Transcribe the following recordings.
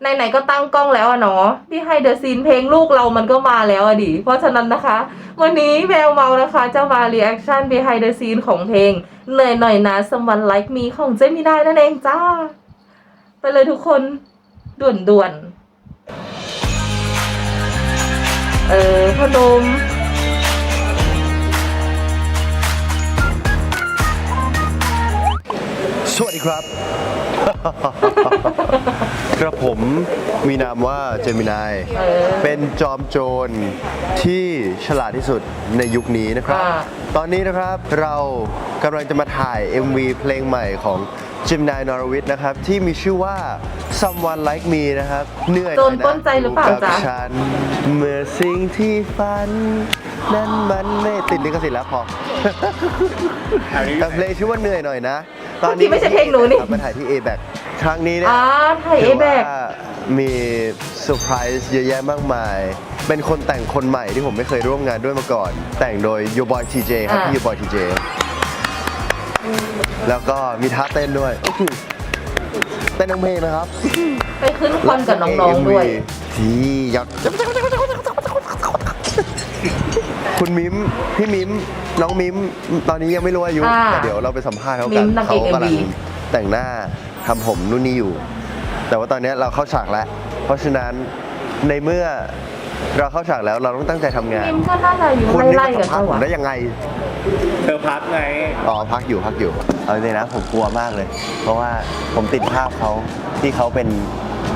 ไหนๆก็ตั้งกล้องแล้วอะเนาะที่ให้เดอะซีนเพลงลูกเรามันก็มาแล้วอะดิ เพราะฉะนั้นนะคะ วันนี้แววเมานะคะจะมารีแอคชั่น behind the scene ของเพลงเหนื่อยหน่อยนะ someone like me ของเจมินายนั่นเองจ้า ไปเลยทุกคนด่วนด่วนๆเออพนมสวัสดีครับ กระผมมีนามว่าเจมินายเออเป็นจอมโจรที่ฉลาดที่สุดในยุคนี้นะครับอ่าตอนนี้นะครับเรากำลังจะมาถ่าย MV เพลงใหม่ของจิมนายนอรวิทนะครับ ที่มีชื่อว่า Someone Like Me นะครับ เหนื่อยโดนหอยะปล้นใจหรือเปล่ากับจ๊ะฉันเมื่อสิ่งที่ฝัน นั้นมันไม่ติดลิขสิทธิ์แล้วพอ แต่เพลงชื่อว่าเหนื่อยหน่อยนะ ตอนนี้เมื่อกี้ไม่ใช่เพลงหนูนี่ครับมาถ่ายที่ A b a c ครั้งนี้เนี่ยอ่าไทยเอถือแบว่าก มีเซอร์ไพรส์เยอะแยะมากมาย เป็นคนแต่งคนใหม่ที่ผมไม่เคยร่วมงานด้วยมาก่อน แต่งโดย Yo Boy TJ ครับอ่า พี่ Yo Boy TJ แล้วก็มีท่าเต้นด้วยอื้อหือเต้นทั้งเพลงนะครับไปขึ้นคอนกับน้องๆด้วยที่อยากคุณมิมพี่มิมน้องมิมตอนนี้ยังไม่รู้อายุอ่าแต่เดี๋ยวเราไปสัมภาษณ์เขามิกันมนางเอกเขากำลัง MV แต่งหน้า ทำผมนู่นนี่อยู่ แต่ว่าตอนนี้เราเข้าฉากแล้ว เพราะฉะนั้นในเมื่อเราเข้าฉากแล้วเราต้องตั้งใจทำงานมิมก็น่าจะอยู่คุณนี่ไล่มาๆสักัมนภาษณ์ผมปะวะได้ยังไง เธอพักไง อ๋อพักอยู่พักอยู่ เอาจริงๆนะผมกลัวมากเลย เพราะว่าผมติดภาพเขาที่เขาเป็น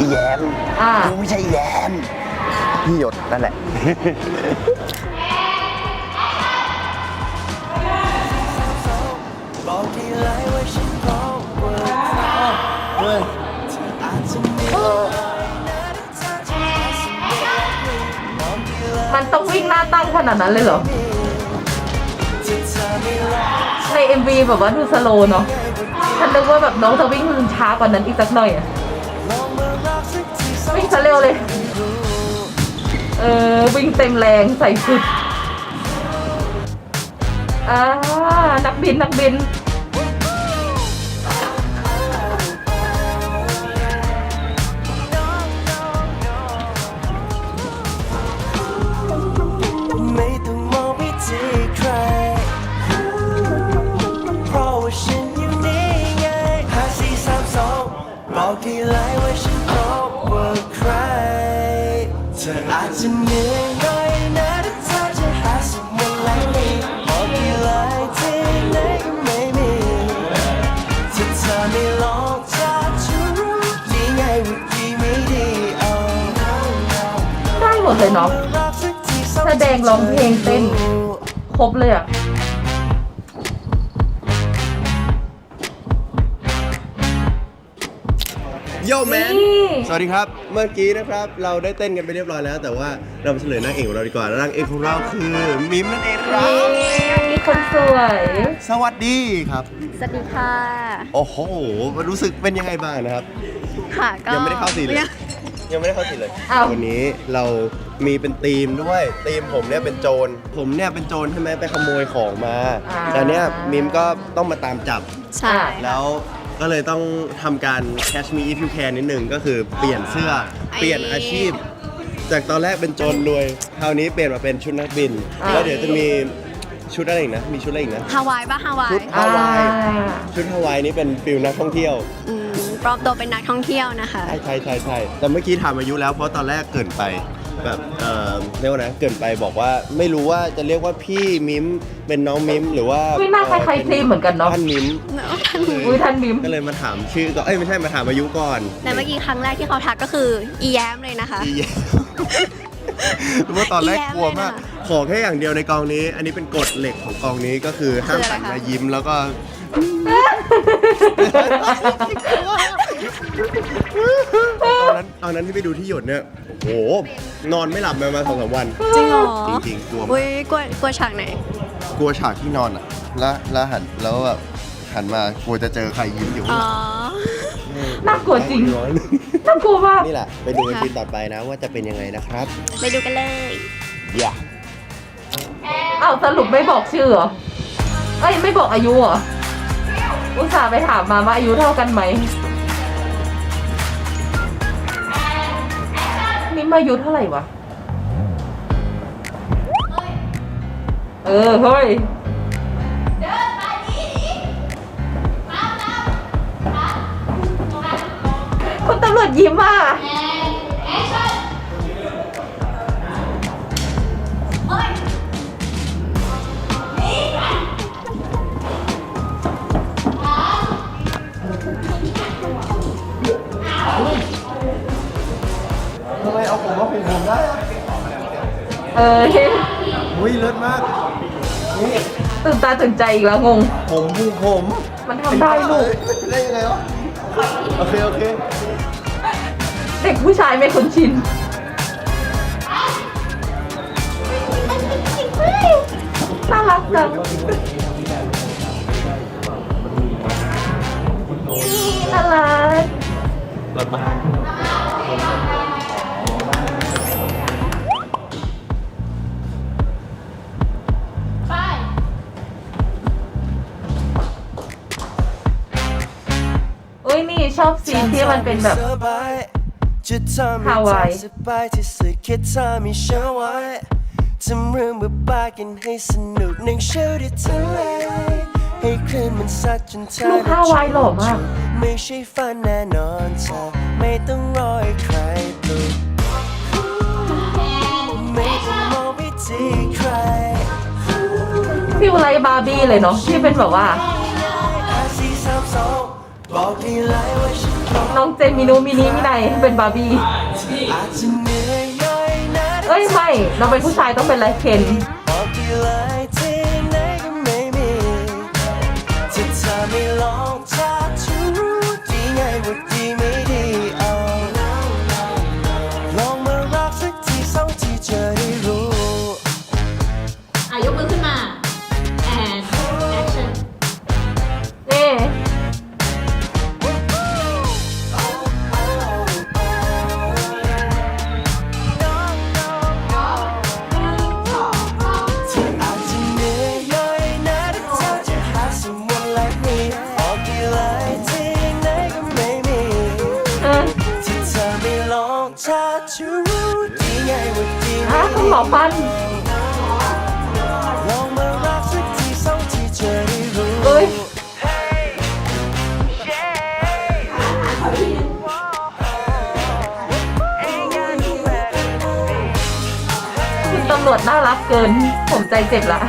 อีแยมอ่าไม่ใช่อีแยมพี่หยดนั่นแหละ บอกทีไรว่าฉัน มันต้องวิ่งหน้าตั้งขนาดนั้นเลยเหรอที่เอไม่รักใน MV แบบว่าดูสโลเนาะฉันนึกว่าแบบน้องจะวิ่งช้ากว่านั้นอีกสักหน่อยอะวิ่งซะเร็วเลย เออ วิ่งเต็มแรงใส่สุดอ่านักบินนักบิน บอกทีไรว่าฉันพบว่าใคร เธออาจจะเหนื่อยหน่อยนะถ้าเธอจะหาสักวันไลนี้บอกทีไรที่ไหนก็ไม่มีถ้าเธอไม่ลองจะจะรู้ดีไงว่าดีไม่ดีเอา ได้หมดเลยเนาะ แสดงร้องเพลงเต้น ครบเลยอะ โยแมนนี่สวัสดีครับ เมื่อกี้นะครับ เราได้เต้นกันไปเรียบร้อยแล้ว แต่ว่าเรามาเฉลยนางเอกของเราดีกว่านางเอกของเราคือมิมนั่นเองครับ มีคนสวย สวัสดีครับ สวัสดีค่ะ โอ้โห รู้สึกเป็นยังไงบ้างนะครับ ค่ะ ก็ยังไม่ได้เข้าซีนเลยยังยังไม่ได้เข้าสิเลย อ้าว วันนี้เรามีเป็นธีมด้วยธีมผมเนี่ยเป็นโจร ผมเนี่ยเป็นโจรใช่ไหมไปขโมยของมาอ่า แต่เนี่ยมิมก็ต้องมาตามจับ ใช่ แล้ว ก็เลยต้องทำการ catch me if you can นิดหนึ่งก็คือเปลี่ยนเสื้อเปลี่ยนอาชีพ จากตอนแรกเป็นโจรรวย คราวนี้เปลี่ยนมาเป็นชุดนักบินอ่าแล้วเดี๋ยวจะมีชุดอะไรอีกนะ มีชุดอะไรอีกนะ ฮาวายปะฮาวายชุดอ่าฮาวาย ชุดฮาวายนี่เป็นฟิลนักท่องเที่ยว อืมปลอมตัวเป็นนักท่องเที่ยวนะคะ ใช่ใช่ใช่ใช่แต่เมื่อกี้ถามอายุแล้วเพราะตอนแรกเกรินไป แบบเออเรียกว่านะเกรินไปบอกว่าไม่รู้ว่าจะเรียกว่าพี่มิมเป็นน้องมิมหรือว่าอุ๊ยหน้าคล้ายๆพรีมเหมือนกันเนอะ ท่านมิมอุ้ยท่านมิม ก็เลยมาถามชื่อก่อนเอ้ยไม่ใช่มาถามอายุก่อนแต่เมื่อกี้ครั้งแรกที่เขาทักก็คืออีแย้มเลยนะคะ อีแยมรู้ว่าตอนแรกอีแยมกลัวมากเลยนะขอแค่อย่างเดียวในกองนี้ อันนี้เป็นกฎเหล็กของกองนี้ก็คือห้ามคืออะไรหันคะมายิ้มแล้วก็ ตอนนั้นตอนนั้นที่ไปดูที่หยดเนี่ยโอ้โหนอนไม่หลับมาประมาณสองสามวัน จริงเหรอจริงๆกลัวมาก อุ้ยกลัวกลัวฉากไหน กลัวฉากที่นอนอะ แล้วแล้วหันแล้วแบบหันมากลัวจะเจอใครยิ้มอยู่อ๋อ น่ากลัวจริง ร้อยน่ากลัวมากนี่แหละไปดูกันทีต่อไปนะว่าจะเป็นยังไงนะครับไปดูกันเลย อย่าอ้าวสรุปไม่บอกชื่อเหรอ เอ้ยไม่บอกอายุเหรอ อุตส่าห์ไปถามมาว่าอายุเท่ากันไหม มอายุเท่าไหร่วะ เออ เฮ้ยคุณตำรวจยิ้มอะท ผมมาเป็นผมได้อะเอออุ้ยเลิศมาก นี่ตื่นตาตื่นใจอีกแล้วงง ผมผูกผมมันทำได้ลูก ได้ยังไงวะโอเค โอเค เด็กผู้ชายไม่คุ้นชินน่ารักจังนี่น่ารักรถมา ชอบซีนที่มันเป็นแบบจะทำให้ฮาวายเธอสบายที่สุดแค่เธอมีฉันไว้ทำเรื่องบ้าๆกันให้สนุกหนึ่งเชื่อที่ทะเลให้คลื่นมันซัดจนเธอลูกฮาวายหล่อมากไม่ใช่ฝันแน่นอนเธอไม่ต้องรอให้ใครปลุกไม่ต้องมองไปที่ใครฟิลไลท์บาร์บี้เลยเนาะที่เป็นแบบว่า นพร้อมน้องเจนมินูมินิมิไนเป็นบาร์บี้อาจจะเหนื่อยหน่อยนะเอ้ยไม่ เราเป็นผู้ชายต้องเป็นอะไรเคน องพันเอ้ยคุณตำรวจน่ารักเกิน ผมใจเจ็บละ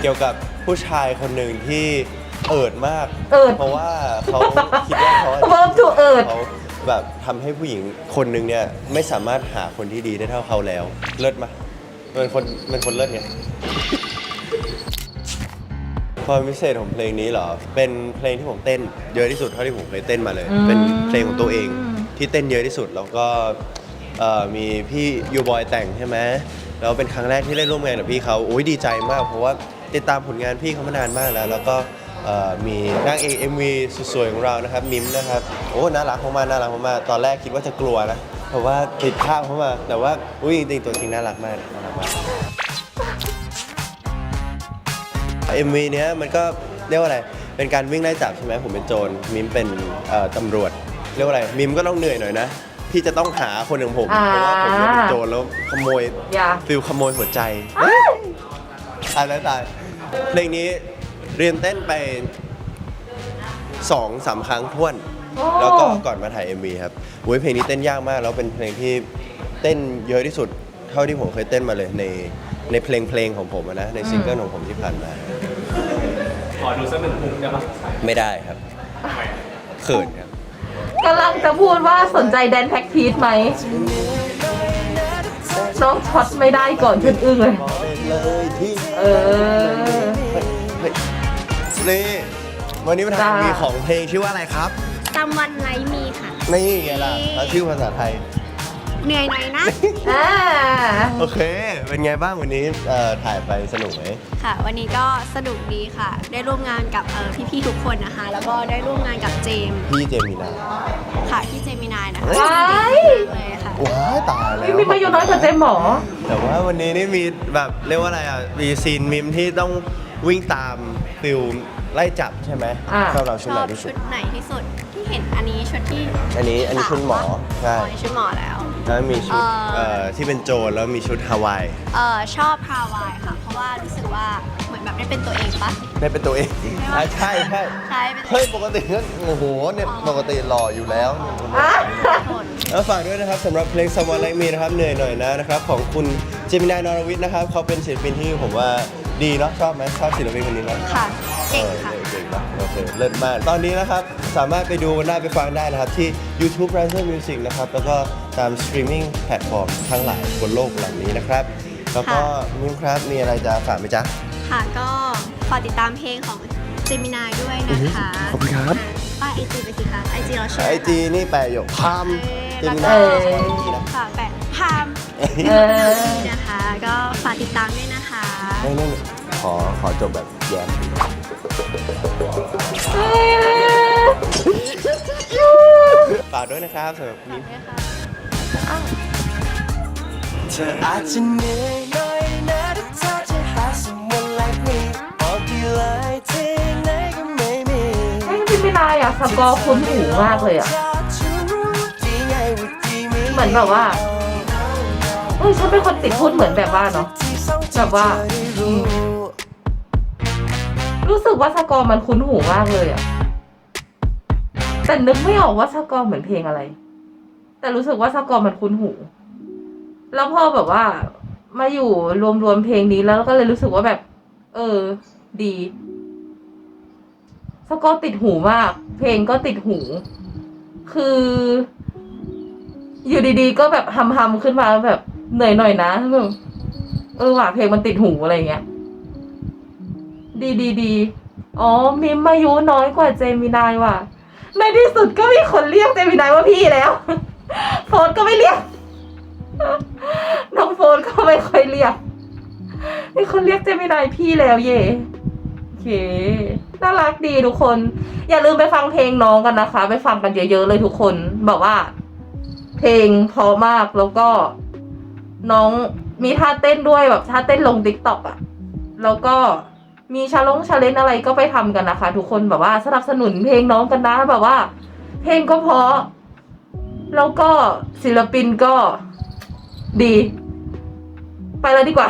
เกี่ยวกับผู้ชายคนหนึ่งที่ เอิดมาก เอิดเพราะว่าเขาคิดว่าเขา Verb to เอิดเขาแบบทำให้ผู้หญิงคนหนึ่งเนี่ยไม่สามารถหาคนที่ดีได้เท่าเขาแล้ว เลิศมาเป็นคนเป็นคนเลิศไงความพิเศษของเพลงนี้เหรอ เป็นเพลงที่ผมเต้นเยอะที่สุดเท่าที่ผมเคยเต้นมาเลยอืมเป็นเพลงของตัวเองที่เต้นเยอะที่สุดแล้วก็เอ่อมีพี่ยูบอยแต่งใช่ไหมแล้วเป็นครั้งแรกที่ได้ร่วมงานกับพี่เขาโอ้ยดีใจมาก เพราะว่าติดตามผลงานพี่เขามานานมากแล้ว แล้วก็เอ่อ มีนางเอก MV สุดสวยของเรานะครับมิมนะครับโอ้น่ารักมากๆน่ารักมากๆตอนแรกคิดว่าจะกลัวนะเพราะว่าติดภาพเข้ามาแต่ว่าอุ้ยจริงๆตัวจริงน่ารักมากน่ารักมาก MV เนี้ยมันก็เรียกว่าอะไรเป็นการวิ่งไล่จับใช่ไหมผมเป็นโจรมิมเป็นเอ่อตำรวจเรียกว่าอะไรมิมก็ต้องเหนื่อยหน่อยนะที่จะต้องหาคนอย่างผมอ่า เพราะว่าผมเนี่ยเป็นโจรแล้วขโมยอย่า ฟิลขโมยหัวใจตายแล้วตายเพลงนี้ เรียนเต้นไปสองสามครั้งท้วนโอ้แล้วก็ก่อนมาถ่าย MV ครับโอ้ยเพลงนี้เต้นยากมาก แล้วเป็นเพลงที่เต้นเยอะที่สุดเท่าที่ผมเคยเต้นมาเลยในในเพลงเพลงของผมอะนะในซิงเกิลของผมที่ผ่านมา ขอดูสักหนึ่งมุมได้ปะไม่ได้ครับเขินครับกำลังจะพูดว่าสนใจแดนแพ็กพีทไหมน้องช็อตไม่ได้ก่อนขึ้นอึ้งเลยเลยที่เออเฮ้ย นี่วันนี้มาจ้าทำมีของเพลงชื่อว่าอะไรครับตามวันไลฟ์มีค่ะ นี่ไงล่ะแล้วชื่อภาษาไทย เหนื่อยหน่อยนะ อ่าโอเค เป็นไงบ้างวันนี้เอ่อถ่ายไปสนุกไหมค่ะ วันนี้ก็สนุกดีค่ะ ได้ร่วมงานกับเอ่อพี่ๆทุกคนนะคะ แล้วก็ได้ร่วมงานกับเจมส์พี่เจมินา ค่ะที่เจมินายนะคะว้ายเลยค่ะ ว้ายตายแล้ว มีประโยชน์น้อยกว่าเจมหมอ แต่ว่าวันนี้นี่มีแบบเรียกว่าอะไรอะ มีซีนมิมที่ต้อง วิ่งตามฟิลไล่จับใช่ไหมอ่า ชอบเราชชุดไหนอบที่สุชุด ดไหนที่สุดที่เห็นอันนี้ชุดที่อันนี้อันนี้ชุดหมอใช่อ๋อนี่ชุดหมอแล้ว แล้วมีชุดเอ่อ เอ่อที่เป็นโจรแล้วมีชุดฮาวายเออชอบฮาวายค่ะ เพราะว่ารู้สึกว่าเหมือนแบบได้เป็นตัวเองปะ ได้เป็นตัวเองอะใช่ใช่ใช่เป็นตัวเฮ้เอยงปกติก็โอ้โหเนี่ยปกติหล่ออยู่แล้วอะแล้วฝากด้วยนะครับสำหรับเพลง Someone Like Me นะครับเหนื่อยหน่อยนะนะครับของคุณเจมินายนรวิทย์นะครับเขาเป็นศิลปินที่ผมว่า ดีเนาะชอบไหมชอบศิลปินคนนี้ไหมค่ะเก่งค่ะ ออเก่งเนอะโอเคเลิศมาก ตอนนี้นะครับ สามารถไปดูกันได้ไปฟังได้นะครับ ที่ YouTube Riser Music นะครับ แล้วก็ตามสตรีมมิ่งแพลตฟอร์มทั้งหลายบนโลกเหล่านี้นะครับ แล้วก็ค่ะมิ้วครับมีอะไรจะฝากไหมจ๊ะ ค่ะก็ฝากติดตามเพลงของเจมินายด้วยนะคะขอบคุณครับ ป้าไอจีไปสิคะไอจีเราชื่อไอจีนี่แปลอยู่พามเจแล้วมิก็นายเออนะฝากแปะพามเออ นะคะ ก็ฝากติดตามด้วยนะคะ ไม่ไม่ขอขอจบแบบแย้มเฮ้ยฝากด้วยนะครับสำหรับมิ้วเธออาจจะเหนื่อยหน่อยนะถ้าเธอจะหา someone like me บอกกี่เลยที่ไหนก็ไม่มีเฮ้ยพี่ไม่นายอะสกอร์คุ้นหูมากเลยอะเหมือนแบบว่าเอ้ยฉันเป็นคนติดพูดเหมือนแบบว่าเนาะ แบบว่าอืมรู้สึกว่าสกอร์มันคุ้นหูมากเลยอะแต่นึกไม่ออกว่าสกอร์เหมือนเพลงอะไร แต่รู้สึกว่าสกอร์มันคุ้นหู แล้วพอแบบว่า มาอยู่รวมๆเพลงนี้แล้วก็เลยรู้สึกว่าแบบ เออ ดี สกอร์ติดหูมาก เพลงก็ติดหู คือ อยู่ดีๆก็แบบฮัมฮัมๆขึ้นมาแบบเหนื่อยหน่อยนะแบบ เออว่ะเพลงมันติดหูอะไรเงี้ย ดีดีดีอ๋อมิมอายุน้อยกว่าเจมินายว่ะ ในที่สุดก็มีคนเรียกเจมินายว่าพี่แล้ว โฟนก็ไม่เรียก น้องโฟนก็ไม่ค่อยเรียกมีคนเรียกเจมินายพี่แล้วเย่โอเคน่ารักดีทุกคน อย่าลืมไปฟังเพลงน้องกันนะคะ ไปฟังกันเยอะๆเลยทุกคนแบบว่า เพลงเพราะมากแล้วก็น้อง มีท่าเต้นด้วยแบบท่าเต้นลงติ๊กต็อกอะแล้วก็มีชาลงชาเลนอะไรก็ไปทำกันนะคะ ทุกคนแบบว่าสนับสนุนเพลงน้องกันนะแบบว่า เพลงก็เพราะ แล้วก็ศิลปินก็ดี ไปแล้วดีกว่า